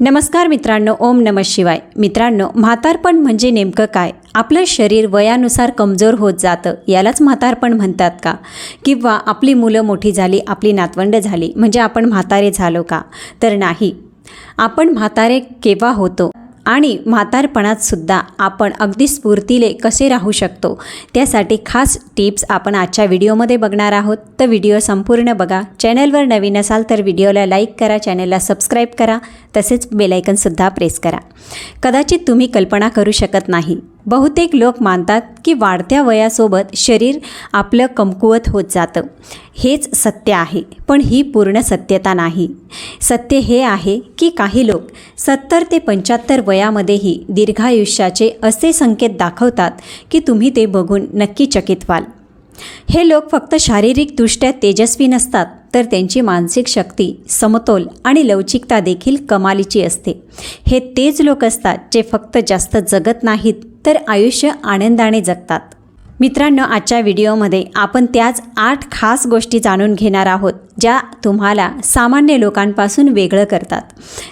नमस्कार मित्रांनो ओम नम शिवाय. मित्रांनो म्हातारपण म्हणजे नेमकं काय? आपलं शरीर वयानुसार कमजोर होत जातं यालाच म्हातारपण म्हणतात का? किंवा आपली मुलं मोठी झाली आपली नातवंड झाली म्हणजे आपण म्हातारे झालो का? तर नाही. आपण म्हातारे केव्हा होतो? आणि म्हातारपणात सुद्धा आपण अगदी स्फूर्तीले कसे राहू शकतो त्यासाठी खास टिप्स आपण आजच्या व्हिडिओमध्ये बघणार आहोत. तर व्हिडिओ संपूर्ण बघा. चॅनलवर नवीन असाल तर व्हिडिओला लाईक करा चॅनलला सबस्क्राईब करा. तसेच बेलायकनसुद्धा प्रेस करा. कदाचित तुम्ही कल्पना करू शकत नाही. बहुतेक लोक मानतात की वाढत्या वयासोबत शरीर आपलं कमकुवत होत जातं. हेच सत्य आहे पण ही पूर्ण सत्यता नाही. सत्य हे आहे की काही लोक सत्तर ते पंच्याहत्तर वयामध्येही दीर्घायुष्याचे असे संकेत दाखवतात की तुम्ही ते बघून नक्की चकित व्हाल. हे लोक फक्त शारीरिकदृष्ट्या तेजस्वी नसतात तर त्यांची मानसिक शक्ती समतोल आणि लवचिकता देखील कमालीची असते. हे तेच लोक असतात जे फक्त जास्त जगत नाहीत तर आयुष्य आनंदाने जगतात. मित्रांनो आजच्या व्हिडिओमध्ये आपण त्याच आठ खास गोष्टी जाणून घेणार आहोत ज्या तुम्हाला सामान्य लोकांपासून वेगळं करतात.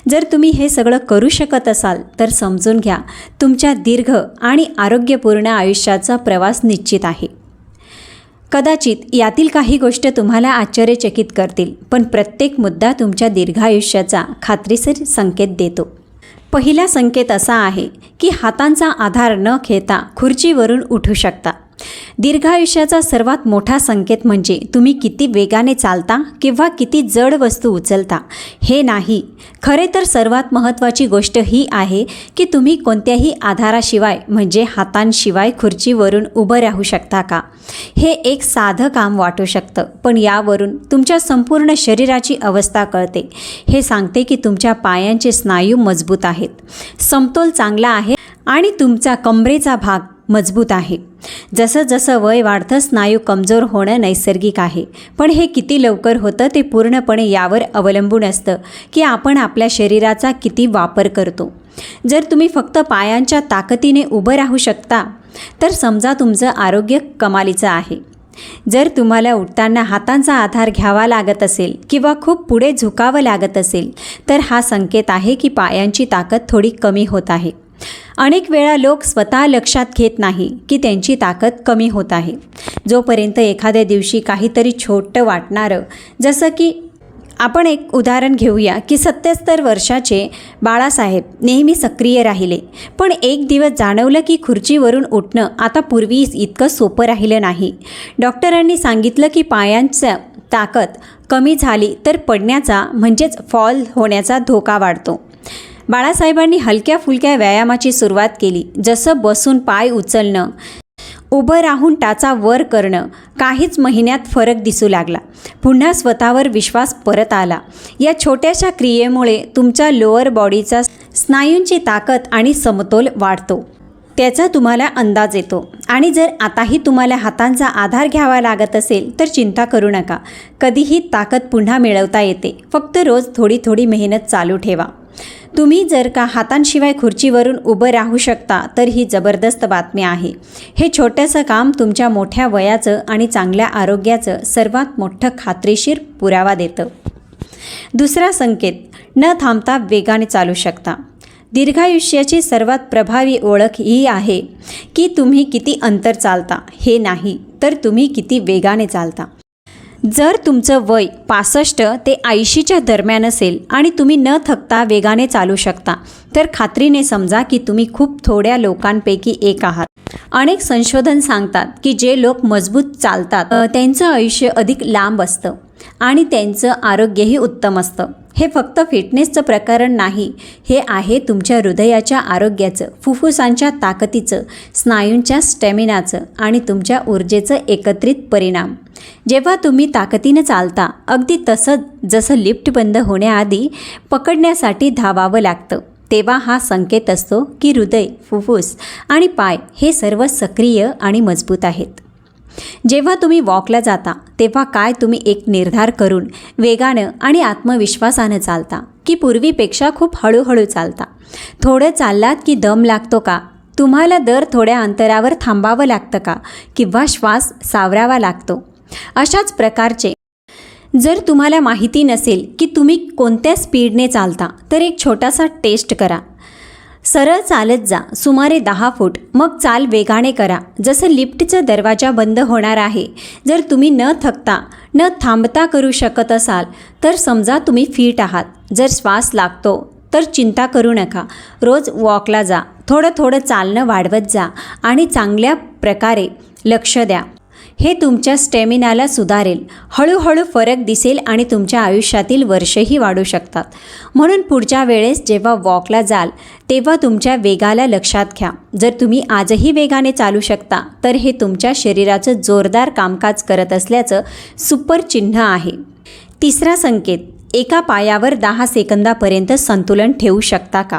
जर तुम्ही हे सगळं करू शकत असाल तर समजून घ्या तुमच्या दीर्घ आणि आरोग्यपूर्ण आयुष्याचा प्रवास निश्चित आहे. कदाचित यातील काही गोष्ट तुम्हाला आश्चर्यचकित करतील पण प्रत्येक मुद्दा तुमच्या दीर्घायुष्याचा खात्रीशीर संकेत देतो. पहिला संकेत असा आहे की हातांचा आधार न घेता खुर्चीवरून उठू शकता. दीर्घायुष्याचा सर्वात मोठा संकेत म्हणजे तुम्ही किती वेगाने चालता किंवा किती जड वस्तू उचलता हे नाही. खरे तर सर्वात महत्त्वाची गोष्ट ही आहे की तुम्ही कोणत्याही आधाराशिवाय म्हणजे हातांशिवाय खुर्चीवरून उभं राहू शकता का? हे एक साधं काम वाटू शकतं पण यावरून तुमच्या संपूर्ण शरीराची अवस्था कळते. हे सांगते की तुमच्या पायांचे स्नायू मजबूत आहेत. समतोल चांगला आहे आणि तुमचा कमरेचा भाग मजबूत आहे. जसं जसं वय वाढतं स्नायू कमजोर होणं नैसर्गिक आहे. पण हे किती लवकर होतं ते पूर्णपणे यावर अवलंबून असतं की आपण आपल्या शरीराचा किती वापर करतो. जर तुम्ही फक्त पायांच्या ताकदीने उभं राहू शकता तर समजा तुमचं आरोग्य कमालीचं आहे. जर तुम्हाला उठताना हातांचा आधार घ्यावा लागत असेल किंवा खूप पुढे झुकावं लागत असेल तर हा संकेत आहे की पायांची ताकद थोडी कमी होत आहे. अनेक वेळा लोक स्वतः लक्षात घेत नाही की त्यांची ताकद कमी होत आहे. जोपर्यंत एखाद्या दिवशी काहीतरी छोटं वाटणारं जसं की आपण एक उदाहरण घेऊया की सत्याहत्तर वर्षाचे बाळासाहेब नेहमी सक्रिय राहिले पण एक दिवस जाणवलं की खुर्चीवरून उठणं आता पूर्वी इतकं सोपं राहिलं नाही. डॉक्टरांनी सांगितलं की पायांचं ताकद कमी झाली तर पडण्याचा म्हणजेच फॉल होण्याचा धोका वाढतो. बाळासाहेबांनी हलक्या फुलक्या व्यायामाची सुरुवात केली. जसं बसून पाय उचलणं उभं राहून टाचा वर करणं काहीच महिन्यात फरक दिसू लागला. पुन्हा स्वतःवर विश्वास परत आला. या छोट्याशा क्रियेमुळे तुमच्या लोअर बॉडीचा स्नायूंची ताकद आणि समतोल वाढतो. त्याचा तुम्हाला अंदाज येतो. आणि जर आताही तुम्हाला हातांचा आधार घ्यावा लागत असेल तर चिंता करू नका. कधीही ताकद पुन्हा मिळवता येते. फक्त रोज थोडी थोडी मेहनत चालू ठेवा. तुम्ही जर का हातांशिवाय खुर्चीवरून उभं राहू शकता तर ही जबरदस्त बातमी आहे. हे छोटंसं काम तुमच्या मोठ्या वयाचं आणि चांगल्या आरोग्याचं सर्वात मोठं खात्रीशीर पुरावा देतं. दुसरा संकेत न थांबता वेगाने चालू शकता. दीर्घायुष्याची सर्वात प्रभावी ओळख ही आहे की तुम्ही किती अंतर चालता हे नाही तर तुम्ही किती वेगाने चालता. जर तुमचं वय पासष्ट ते ऐंशीच्या दरम्यान असेल आणि तुम्ही न थकता वेगाने चालू शकता तर खात्रीने समजा की तुम्ही खूप थोड्या लोकांपैकी एक आहात. अनेक संशोधन सांगतात की जे लोक मजबूत चालतात त्यांचं आयुष्य अधिक लांब असतं आणि त्यांचं आरोग्यही उत्तम असतं. हे फक्त फिटनेसचं प्रकरण नाही. हे आहे तुमच्या हृदयाच्या आरोग्याचं फुफ्फुसांच्या ताकदीचं स्नायूंच्या स्टॅमिनाचं आणि तुमच्या ऊर्जेचं एकत्रित परिणाम. जेव्हा तुम्ही ताकदीनं चालता अगदी तसंच जसं लिफ्ट बंद होण्याआधी पकडण्यासाठी धावावं लागतं तेव्हा हा संकेत असतो की हृदय फुफ्फुस आणि पाय हे सर्व सक्रिय आणि मजबूत आहेत. जेव्हा तुम्ही वॉकला जाता तेव्हा काय तुम्ही एक निर्धार करून वेगानं आणि आत्मविश्वासानं चालता की पूर्वीपेक्षा खूप हळूहळू चालता? थोडं चाललात की दम लागतो का? तुम्हाला दर थोड्या अंतरावर थांबावं लागतं का? किंवा श्वास सावरावा लागतो? अशाच प्रकारचे. जर तुम्हाला माहिती नसेल की तुम्ही कोणत्या स्पीडने चालता तर एक छोटासा टेस्ट करा. सरळ चालत जा. सुमारे दहा फूट. मग चाल वेगाने करा. जसं लिफ्टचा दरवाजा बंद होणार आहे. जर तुम्ही न थकता न थांबता करू शकत असाल तर समजा तुम्ही फिट आहात. जर श्वास लागतो तर चिंता करू नका. रोज वॉकला जा. थोडं थोडं चालणं वाढवत जा. आणि चांगल्या प्रकारे लक्ष द्या. हे तुमच्या स्टॅमिनाला सुधारेल. हळूहळू फरक दिसेल आणि तुमच्या आयुष्यातील वर्षही वाढू शकतात. म्हणून पुढच्या वेळेस जेव्हा वॉकला जाल तेव्हा तुमच्या वेगाला लक्षात घ्या. जर तुम्ही आजही वेगाने चालू शकता तर हे तुमच्या शरीराचं जोरदार कामकाज करत असल्याचं सुपर चिन्ह आहे. तिसरा संकेत एका पायावर दहा सेकंदापर्यंत संतुलन ठेवू शकता का?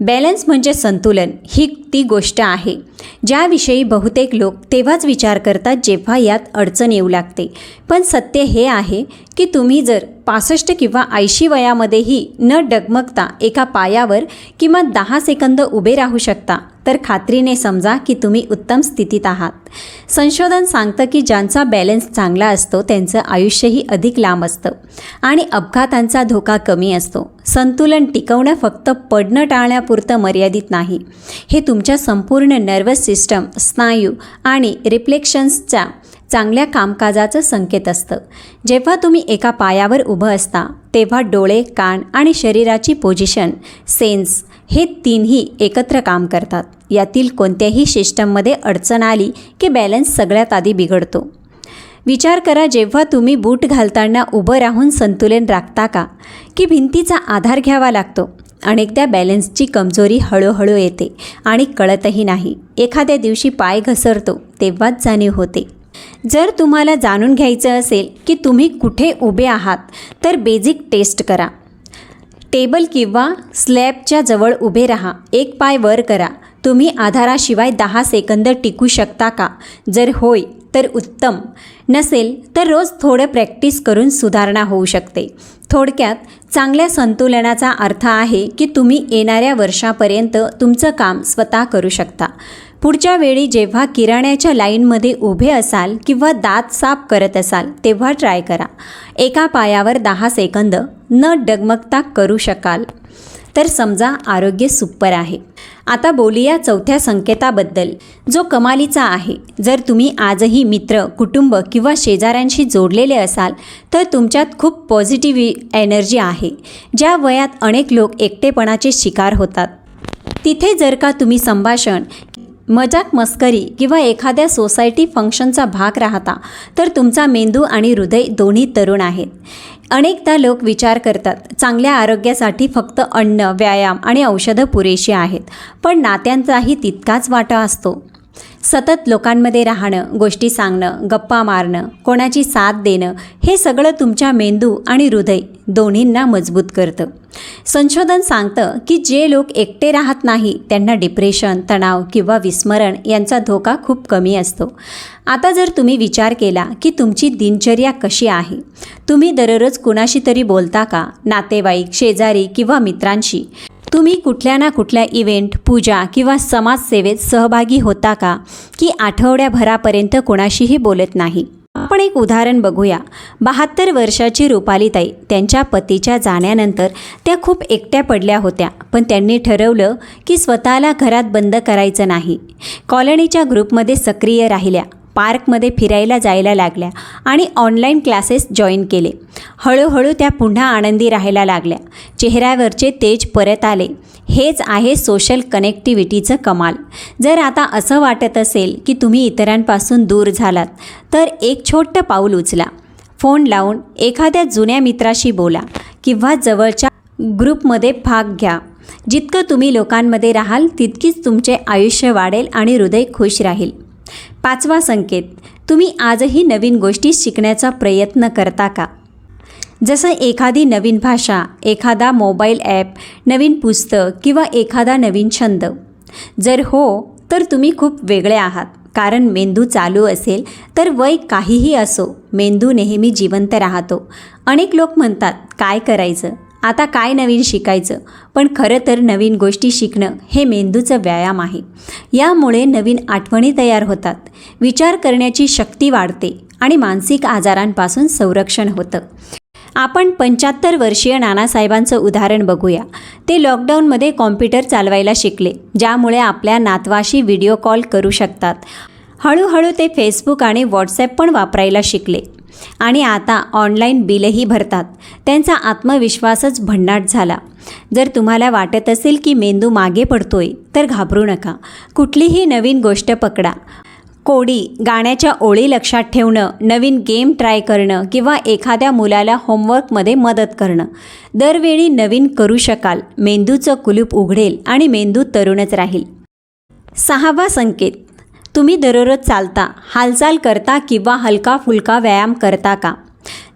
बॅलन्स म्हणजे संतुलन ही ती गोष्ट आहे. ज्याविषयी बहुतेक लोक तेव्हाच विचार करतात जेव्हा यात अडचण येऊ लागते. पण सत्य हे आहे की तुम्ही जर पासष्ट किंवा ऐंशी वयामध्येही न डगमगता एका पायावर किंवा दहा सेकंद उभे राहू शकता. तर खात्रीने समजा की तुम्ही उत्तम स्थितीत आहात. संशोधन सांगतं की ज्यांचा बॅलन्स चांगला असतो त्यांचं आयुष्यही अधिक लांब असतं आणि अपघातांचा धोका कमी असतो. संतुलन टिकवणं फक्त पडणं टाळण्यापुरतं मर्यादित नाही. हे तुमच्या संपूर्ण नर्वस सिस्टम स्नायू आणि रिफ्लेक्शन्सच्या चांगल्या कामकाजाचं संकेत असतं. जेव्हा तुम्ही एका पायावर उभं असता तेव्हा डोळे कान आणि शरीराची पोझिशन सेन्स हे तीनही एकत्र काम करतात. यातील कोणत्याही सिस्टममध्ये अडचण आली की बॅलन्स सगळ्यात आधी बिघडतो. विचार करा जेव्हा तुम्ही बूट घालताना उभं राहून संतुलन राखता का? की भिंतीचा आधार घ्यावा लागतो. अनेकदा बॅलन्सची कमजोरी हळूहळू येते आणि कळतही नाही. एखाद्या दिवशी पाय घसरतो तेव्हाच जाणीव होते. जर तुम्हाला जाणून घ्यायचं असेल की तुम्ही कुठे उभे आहात तर बेसिक टेस्ट करा. टेबल किंवा स्लॅबच्या जवळ उभे राहा. एक पाय वर करा. तुम्ही आधाराशिवाय दहा सेकंद टिकू शकता का? जर होय तर उत्तम. नसेल तर रोज थोडं प्रॅक्टिस करून सुधारणा होऊ शकते. थोडक्यात चांगल्या संतुलनाचा अर्थ आहे की तुम्ही येणाऱ्या वर्षापर्यंत तुमचं काम स्वतः करू शकता. पुढच्या वेळी जेव्हा किराण्याच्या लाईनमध्ये उभे असाल किंवा दात साफ करत असाल तेव्हा ट्राय करा. एका पायावर दहा सेकंद न डगमगता करू शकाल. तर समजा आरोग्य सुप्पर आहे. आता बोलूया चौथ्या संकेताबद्दल. जो कमालीचा आहे. जर तुम्ही आजही मित्र कुटुंब किंवा शेजाऱ्यांशी जोडलेले असाल तर तुमच्यात खूप पॉझिटिव्ह एनर्जी आहे. ज्या वयात अनेक लोक एकटेपणाचे शिकार होतात. तिथे जर का तुम्ही संभाषण मजाक मस्करी किंवा एखाद्या सोसायटी फंक्शनचा भाग राहता तर तुमचा मेंदू आणि हृदय दोन्ही तरुण आहेत. अनेकदा लोक विचार करतात चांगल्या आरोग्यासाठी फक्त अन्न व्यायाम आणि औषधं पुरेशी आहेत पण नात्यांचाही तितकाच वाटा असतो. सतत लोकांमध्ये राहणं गोष्टी सांगणं गप्पा मारणं कोणाची साथ देणं हे सगळं तुमच्या मेंदू आणि हृदय दोन्हींना मजबूत करतं. संशोधन सांगतं की जे लोक एकटे राहत नाही त्यांना डिप्रेशन तणाव किंवा विस्मरण यांचा धोका खूप कमी असतो. आता जर तुम्ही विचार केला की तुमची दिनचर्या कशी आहे? तुम्ही दररोज कुणाशी तरी बोलता का? नातेवाईक शेजारी किंवा मित्रांशी? तुम्ही कुठल्या ना कुठल्या इव्हेंट पूजा किंवा समाजसेवेत सहभागी होता का? की आठवड्याभरापर्यंत कोणाशीही बोलत नाही? आपण एक उदाहरण बघूया. बहात्तर वर्षाची रुपालीताई त्यांच्या पतीच्या जाण्यानंतर त्या खूप एकट्या पडल्या होत्या. पण त्यांनी ठरवलं की स्वतःला घरात बंद करायचं नाही. कॉलनीच्या ग्रुपमध्ये सक्रिय राहिल्या. पार्कमध्ये फिरायला जायला लागल्या आणि ऑनलाईन क्लासेस जॉईन केले. हळूहळू त्या पुन्हा आनंदी राहायला लागल्या. चेहऱ्यावरचे तेज परत आले. हेच आहे सोशल कनेक्टिव्हिटीचं कमाल. जर आता असं वाटत असेल की तुम्ही इतरांपासून दूर झालात तर एक छोटं पाऊल उचला. फोन लावून एखाद्या जुन्या मित्राशी बोला किंवा जवळच्या ग्रुपमध्ये भाग घ्या. जितकं तुम्ही लोकांमध्ये राहाल तितकीच तुमचे आयुष्य वाढेल आणि हृदय खुश राहील. पाचवा संकेत तुम्ही आजही नवीन गोष्टी शिकण्याचा प्रयत्न करता का? जसं एखादी नवीन भाषा एखादा मोबाईल ॲप नवीन पुस्तक किंवा एखादा नवीन छंद. जर हो तर तुम्ही खूप वेगळे आहात. कारण मेंदू चालू असेल तर वय काहीही असो मेंदू नेहमी जिवंत राहतो. अनेक लोक म्हणतात काय करायचं? आता काय नवीन शिकायचं? पण खरं तर नवीन गोष्टी शिकणं हे मेंदूचं व्यायाम आहे. यामुळे नवीन आठवणी तयार होतात. विचार करण्याची शक्ती वाढते आणि मानसिक आजारांपासून संरक्षण होतं. आपण पंच्याहत्तर वर्षीय नानासाहेबांचं उदाहरण बघूया. ते लॉकडाऊनमध्ये कॉम्प्युटर चालवायला शिकले ज्यामुळे आपल्या नातवाशी व्हिडिओ कॉल करू शकतात. हळूहळू ते फेसबुक आणि व्हॉट्सॲप पण वापरायला शिकले. आणि आता ऑनलाईन बिलही भरतात. त्यांचा आत्मविश्वासच भन्नाट झाला. जर तुम्हाला वाटत असेल की मेंदू मागे पडतोय तर घाबरू नका. कुठलीही नवीन गोष्ट पकडा. कोडी गाण्याच्या ओळी लक्षात ठेवणं नवीन गेम ट्राय करणं किंवा एखाद्या मुलाला होमवर्कमध्ये मदत करणं. दरवेळी नवीन करू शकाल. मेंदूचं कुलूप उघडेल आणि मेंदू तरुणच राहील. सहावा संकेत. तुम्ही दररोज चालता हालचाल करता किंवा हलका फुलका व्यायाम करता का?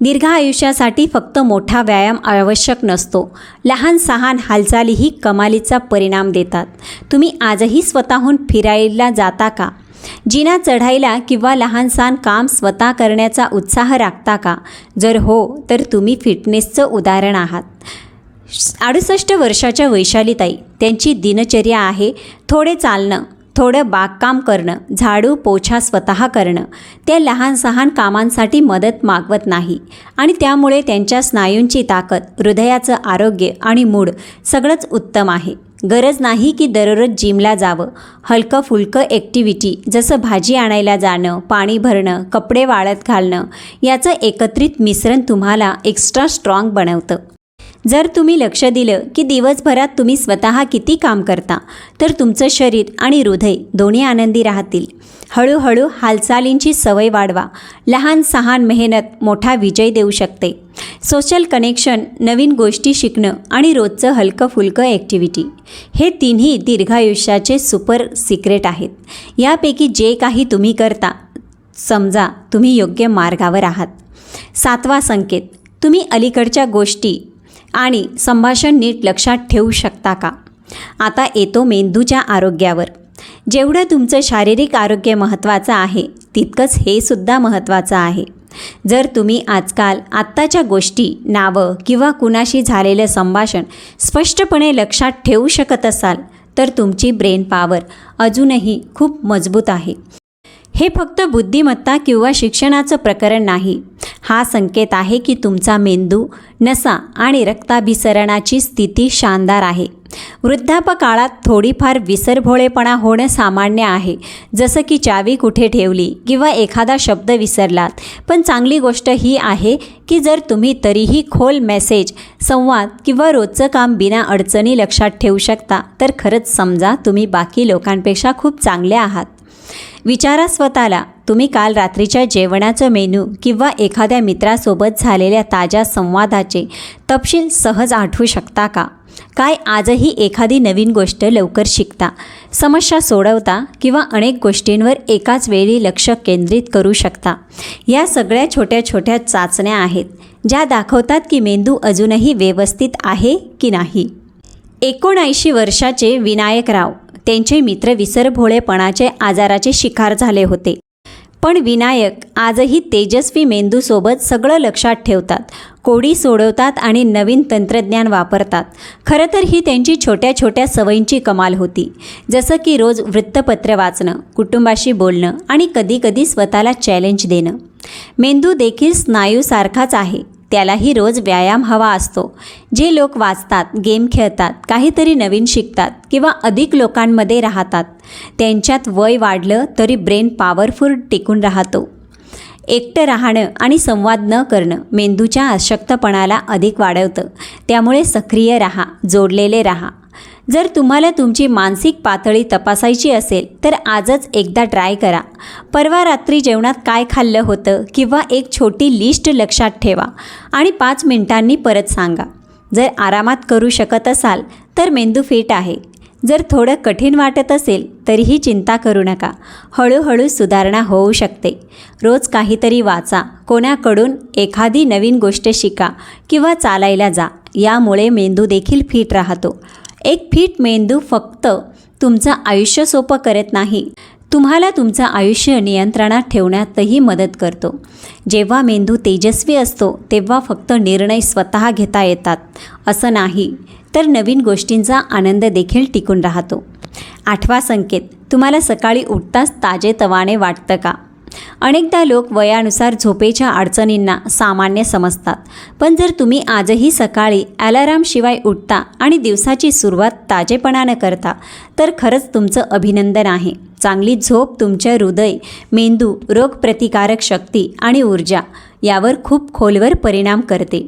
दीर्घ आयुष्यासाठी फक्त मोठा व्यायाम आवश्यक नसतो. लहान सहान हालचालीही कमालीचा परिणाम देतात. तुम्ही आजही स्वतःहून फिरायला जाता का? जिना चढायला किंवा लहानसहान काम स्वतः करण्याचा उत्साह राखता का? जर हो तर तुम्ही फिटनेसचं उदाहरण आहात. अडुसष्ट वर्षाच्या वैशालीताई त्यांची दिनचर्या आहे थोडे चालणं. थोडं बागकाम करणं झाडू पोछा स्वतः करणं त्या लहान सहान कामांसाठी मदत मागवत नाही आणि त्यामुळे त्यांच्या स्नायूंची ताकद हृदयाचं आरोग्य आणि मूड सगळंच उत्तम आहे. गरज नाही की दररोज जिमला जावं. हलकं फुलकं ॲक्टिव्हिटी जसं भाजी आणायला जाणं पाणी भरणं कपडे वाळत घालणं याचं एकत्रित मिश्रण तुम्हाला एक्स्ट्रा स्ट्रॉंग बनवतं. जर तुम्ही लक्ष दिलं की दिवसभरात तुम्ही स्वतः किती काम करता तर तुमचं शरीर आणि हृदय दोन्ही आनंदी राहतील. हळूहळू हालचालींची सवय वाढवा. लहान सहान मेहनत मोठा विजय देऊ शकते. सोशल कनेक्शन नवीन गोष्टी शिकणं आणि रोजचं हलकं फुलकं ॲक्टिव्हिटी हे तिन्ही दीर्घायुष्याचे सुपर सिक्रेट आहेत. यापैकी जे काही तुम्ही करता समजा तुम्ही योग्य मार्गावर आहात. सातवा संकेत तुम्ही अलीकडच्या गोष्टी आणि संभाषण नीट लक्षात ठेवू शकता का? आता येतो मेंदूच्या आरोग्यावर. जेवढं तुमचं शारीरिक आरोग्य महत्त्वाचं आहे तितकंच हे सुद्धा महत्त्वाचं आहे. जर तुम्ही आजकाल आत्ताच्या गोष्टी नावं किंवा कुणाशी झालेलं संभाषण स्पष्टपणे लक्षात ठेवू शकत असाल तर तुमची ब्रेन पॉवर अजूनही खूप मजबूत आहे. हे फक्त बुद्धिमत्ता किंवा शिक्षणाचं प्रकरण नाही. हा संकेत आहे की तुमचा मेंदू नसा आणि रक्ताभिसरणाची स्थिती शानदार आहे. वृद्धापकाळात थोडीफार विसरभोळेपणा होणं सामान्य आहे. जसं की चावी कुठे ठेवली किंवा एखादा शब्द विसरलात. पण चांगली गोष्ट ही आहे की जर तुम्ही तरीही खोल मेसेज संवाद किंवा रोजचं काम बिना अडचणी लक्षात ठेवू शकता तर खरंच समजा तुम्ही बाकी लोकांपेक्षा खूप चांगले आहात. विचारा स्वतःला. तुम्ही काल रात्रीच्या जेवणाचं मेनू किंवा एखाद्या मित्रासोबत झालेल्या ताज्या संवादाचे तपशील सहज आठवू शकता का? काय आजही एखादी नवीन गोष्ट लवकर शिकता समस्या सोडवता किंवा अनेक गोष्टींवर एकाच वेळी लक्ष केंद्रित करू शकता? या सगळ्या छोट्या छोट्या चाचण्या आहेत ज्या दाखवतात की मेंदू अजूनही व्यवस्थित आहे की नाही? एकोणऐंशी वर्षाचे विनायक राव त्यांचे मित्र विसरभोळेपणाचे आजाराचे शिकार झाले होते. पण विनायक आजही तेजस्वी मेंदूसोबत सगळं लक्षात ठेवतात कोडी सोडवतात आणि नवीन तंत्रज्ञान वापरतात. खरं तर ही त्यांची छोट्या छोट्या सवयींची कमाल होती. जसं की रोज वृत्तपत्र वाचणं कुटुंबाशी बोलणं आणि कधीकधी स्वतःला चॅलेंज देणं. मेंदू देखील स्नायूसारखाच आहे. त्यालाही रोज व्यायाम हवा असतो. जे लोक वाचतात गेम खेळतात काहीतरी नवीन शिकतात किंवा अधिक लोकांमध्ये राहतात त्यांच्यात वय वाढलं तरी ब्रेन पॉवरफुल टिकून राहतो. एकटं राहणं आणि संवाद न करणं मेंदूच्या अशक्तपणाला अधिक वाढवतं. त्यामुळे सक्रिय राहा जोडलेले राहा. जर तुम्हाला तुमची मानसिक पातळी तपासायची असेल तर आजच एकदा ट्राय करा. परवा रात्री जेवणात काय खाल्लं होतं किंवा एक छोटी लिस्ट लक्षात ठेवा आणि पाच मिनिटांनी परत सांगा. जर आरामात करू शकत असाल तर मेंदू फिट आहे. जर थोडं कठीण वाटत असेल तरीही चिंता करू नका. हळूहळू सुधारणा होऊ शकते. रोज काहीतरी वाचा. कोणाकडून एखादी नवीन गोष्ट शिका किंवा चालायला जा. यामुळे मेंदू देखील फिट राहतो. एक फिट मेंदू फक्त तुमचं आयुष्य सोपं करत नाही. तुम्हाला तुमचं आयुष्य नियंत्रणात ठेवण्यातही मदत करतो. जेव्हा मेंदू तेजस्वी असतो तेव्हा फक्त निर्णय स्वतः घेता येतात. असं नाही तर नवीन गोष्टींचा आनंद देखील टिकून राहतो. आठवा संकेत तुम्हाला सकाळी उठताच ताजे तवाने वाटतं का? अनेकदा लोक वयानुसार झोपेच्या अडचणींना सामान्य समजतात. पण जर तुम्ही आजही सकाळी अलारामशिवाय उठता आणि दिवसाची सुरुवात ताजेपणानं करता तर खरंच तुमचं अभिनंदन आहे. चांगली झोप तुमच्या हृदय मेंदू रोगप्रतिकारक शक्ती आणि ऊर्जा यावर खूप खोलवर परिणाम करते.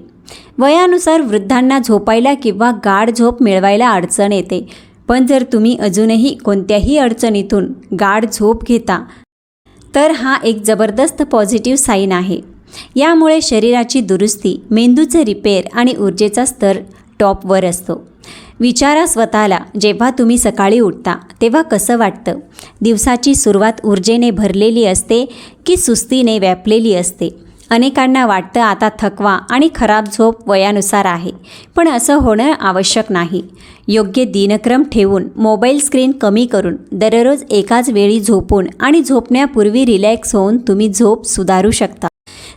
वयानुसार वृद्धांना झोपायला किंवा गाढ झोप मिळवायला अडचण येते. पण जर तुम्ही अजूनही कोणत्याही अडचणीतून गाढ झोप घेता तर हा एक जबरदस्त पॉझिटिव्ह साईन आहे. यामुळे शरीराची दुरुस्ती मेंदूचे रिपेअर आणि ऊर्जेचा स्तर टॉपवर असतो. विचारा स्वतःला जेव्हा तुम्ही सकाळी उठता तेव्हा कसं वाटतं? दिवसाची सुरुवात ऊर्जेने भरलेली असते की सुस्तीने व्यापलेली असते? अनेकांना वाटतं आता थकवा आणि खराब झोप वयानुसार आहे पण असं होणं आवश्यक नाही. योग्य दिनक्रम ठेवून मोबाईल स्क्रीन कमी करून दररोज एकाच वेळी झोपून आणि झोपण्यापूर्वी रिलॅक्स होऊन तुम्ही झोप सुधारू शकता.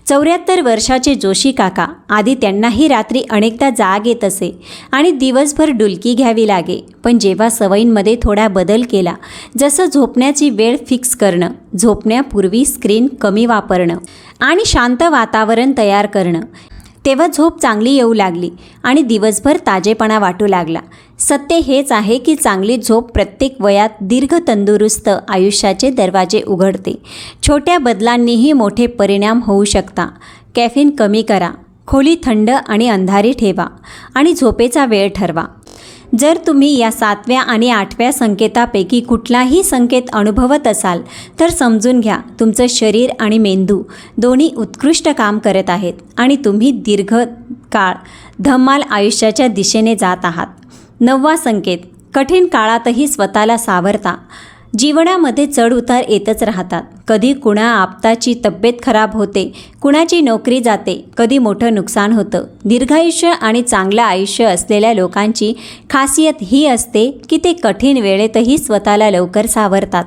चौऱ्याहत्तर वर्षाचे जोशी काका. आधी त्यांनाही रात्री अनेकदा जाग येत असे आणि दिवसभर डुलकी घ्यावी लागे. पण जेव्हा सवयींमध्ये थोडा बदल केला जसं झोपण्याची वेळ फिक्स करणं झोपण्यापूर्वी स्क्रीन कमी वापरणं आणि शांत वातावरण तयार करणं तेव्हा झोप चांगली येऊ लागली आणि दिवसभर ताजेपणा वाटू लागला. सत्य हेच आहे की चांगली झोप प्रत्येक वयात दीर्घ तंदुरुस्त आयुष्याचे दरवाजे उघडते. छोट्या बदलांनीही मोठे परिणाम होऊ शकता. कॅफिन कमी करा खोली थंड आणि अंधारी ठेवा आणि झोपेचा वेळ ठरवा. जर तुम्ही या सातव्या आणि आठव्या संकेतापैकी कुठलाही संकेत अनुभवत असाल तर समजून घ्या तुमचं शरीर आणि मेंदू दोन्ही उत्कृष्ट काम करत आहेत आणि तुम्ही दीर्घ काळ धम्माल आयुष्याच्या दिशेने जात आहात. नववा संकेत कठीण काळातही स्वतःला सावरता. जीवनामध्ये चढउतार येतच राहतात. कधी कुणा आपताची तब्येत खराब होते कुणाची नोकरी जाते कधी मोठं नुकसान होतं. दीर्घायुष्य आणि चांगलं आयुष्य असलेल्या लोकांची खासियत ही असते की ते कठीण वेळेतही स्वतःला लवकर सावरतात.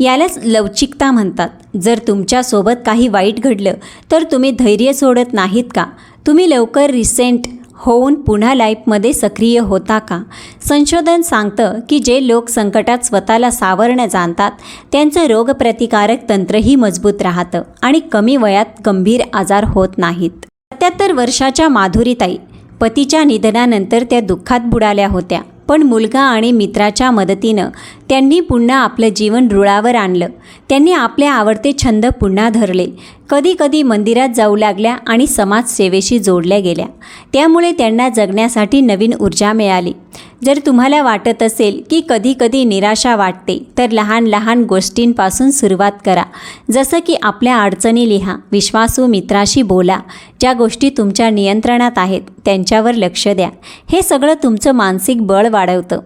यालाच लवचिकता म्हणतात. जर तुमच्यासोबत काही वाईट घडलं तर तुम्ही धैर्य सोडत नाहीत का? तुम्ही लवकर रिसेंट होऊन पुन्हा लाईफमध्ये सक्रिय होता का? संशोधन सांगतं की जे लोक संकटात स्वतःला सावरणं जाणतात त्यांचं रोगप्रतिकारक तंत्रही मजबूत राहतं आणि कमी वयात गंभीर आजार होत नाहीत. सत्याहत्तर वर्षाच्या माधुरीताई पतीच्या निधनानंतर त्या दुःखात बुडाल्या होत्या. पण मुलगा आणि मित्राच्या मदतीनं त्यांनी पुन्हा आपलं जीवन रुळावर आणलं. त्यांनी आपले आवडते छंद पुन्हा धरले. कधी कधी मंदिरात जाऊ लागल्या आणि समाजसेवेशी जोडल्या गेल्या. त्यामुळे त्यांना जगण्यासाठी नवीन ऊर्जा मिळाली. जर तुम्हाला वाटत असेल की कधी कधी निराशा वाटते तर लहान लहान गोष्टींपासून सुरुवात करा. जसं की आपल्या अडचणी लिहा विश्वासू मित्राशी बोला ज्या गोष्टी तुमच्या नियंत्रणात आहेत त्यांच्यावर लक्ष द्या. हे सगळं तुमचं मानसिक बळ वाढवतं.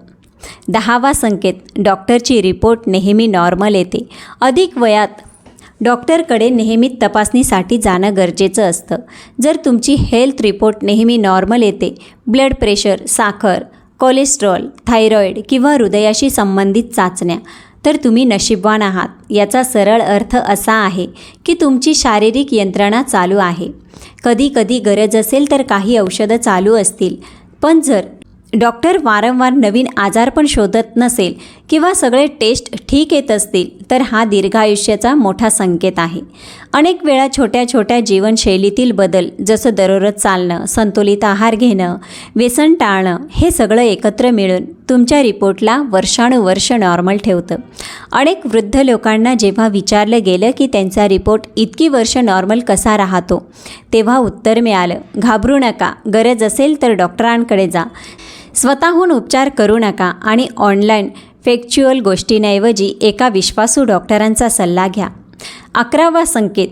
दहावा संकेत डॉक्टरची रिपोर्ट नेहमी नॉर्मल येते. अधिक वयात डॉक्टरकडे नेहमी तपासणीसाठी जाणं गरजेचं असतं. जर तुमची हेल्थ रिपोर्ट नेहमी नॉर्मल येते ब्लड प्रेशर साखर कोलेस्ट्रॉल थायरॉईड किंवा हृदयाशी संबंधित चाचण्या तर तुम्ही नशीबवान आहात. याचा सरळ अर्थ असा आहे की तुमची शारीरिक यंत्रणा चालू आहे. कधी कधी गरज असेल तर काही औषधं चालू असतील. पण जर डॉक्टर वारंवार नवीन आजार पण शोधत नसेल किंवा सगळे टेस्ट ठीक येत असतील तर हा दीर्घायुष्याचा मोठा संकेत आहे. अनेक वेळा छोट्या छोट्या जीवनशैलीतील बदल जसं दररोज चालणं संतुलित आहार घेणं व्यसन टाळणं हे सगळं एकत्र मिळून तुमच्या रिपोर्टला वर्षानुवर्ष नॉर्मल ठेवतं. अनेक वृद्ध लोकांना जेव्हा विचारलं गेलं की त्यांचा रिपोर्ट इतकी वर्ष नॉर्मल कसा राहतो तेव्हा उत्तर मिळालं घाबरू नका गरज असेल तर डॉक्टरांकडे जा. स्वतःहून उपचार करू नका आणि ऑनलाईन फेक्च्युअल गोष्टींऐवजी एका विश्वासू डॉक्टरांचा सल्ला घ्या. अकरावा संकेत.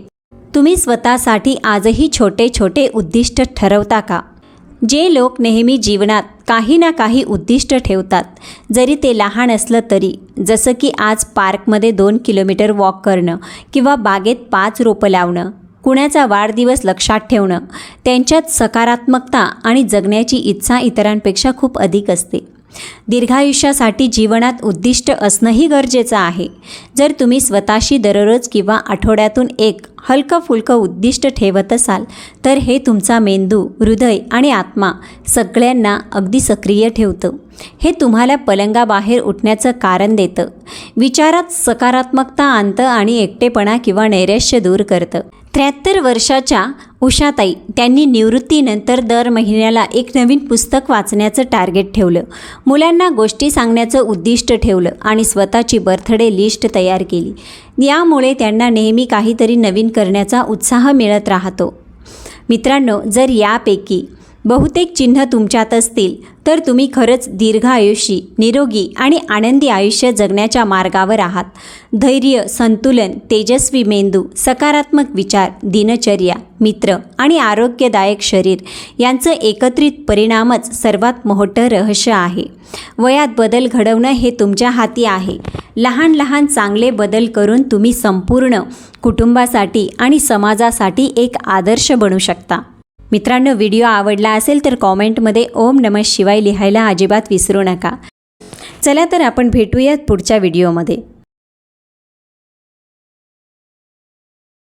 तुम्ही स्वतःसाठी आजही छोटे छोटे उद्दिष्ट ठरवता का? जे लोक नेहमी जीवनात काही ना काही उद्दिष्ट ठेवतात जरी ते लहान असलं तरी जसं की आज पार्कमध्ये दोन किलोमीटर वॉक करणं किंवा बागेत पाच रोपं लावणं कुणाचा वाढदिवस लक्षात ठेवणं त्यांच्यात सकारात्मकता आणि जगण्याची इच्छा इतरांपेक्षा खूप अधिक असते. दीर्घायुष्यासाठी जीवनात उद्दिष्ट असणंही गरजेचं आहे. जर तुम्ही स्वतःशी दररोज किंवा आठवड्यातून एक हलकं फुलकं उद्दिष्ट ठेवत असाल तर हे तुमचा मेंदू हृदय आणि आत्मा सगळ्यांना अगदी सक्रिय ठेवतं. हे तुम्हाला पलंगाबाहेर उठण्याचं कारण देतं. विचारात सकारात्मकता आणतं आणि एकटेपणा किंवा नैराश्य दूर करतं. त्र्याहत्तर वर्षाच्या उषाताई त्यांनी निवृत्तीनंतर दर महिन्याला एक नवीन पुस्तक वाचण्याचं टार्गेट ठेवलं. मुलांना गोष्टी सांगण्याचं उद्दिष्ट ठेवलं आणि स्वतःची बर्थडे लिस्ट तयार केली. यामुळे त्यांना नेहमी काहीतरी नवीन करण्याचा उत्साह मिळत राहतो. मित्रांनो जर यापैकी बहुतेक चिन्ह तुमच्यात असतील तर तुम्ही खरंच दीर्घ निरोगी आणि आनंदी आयुष्य जगण्याच्या मार्गावर आहात. धैर्य संतुलन तेजस्वी मेंदू सकारात्मक विचार दिनचर्या मित्र आणि आरोग्यदायक शरीर यांचं एकत्रित परिणामच सर्वात मोठं रहस्य आहे. वयात बदल घडवणं हे तुमच्या हाती आहे. लहान लहान चांगले बदल करून तुम्ही संपूर्ण कुटुंबासाठी आणि समाजासाठी एक आदर्श बनू शकता. मित्रांनो व्हिडिओ आवडला असेल तर कॉमेंटमध्ये ओम नमः शिवाय लिहायला अजिबात विसरू नका. चला तर आपण भेटूयात पुढच्या व्हिडिओमध्ये.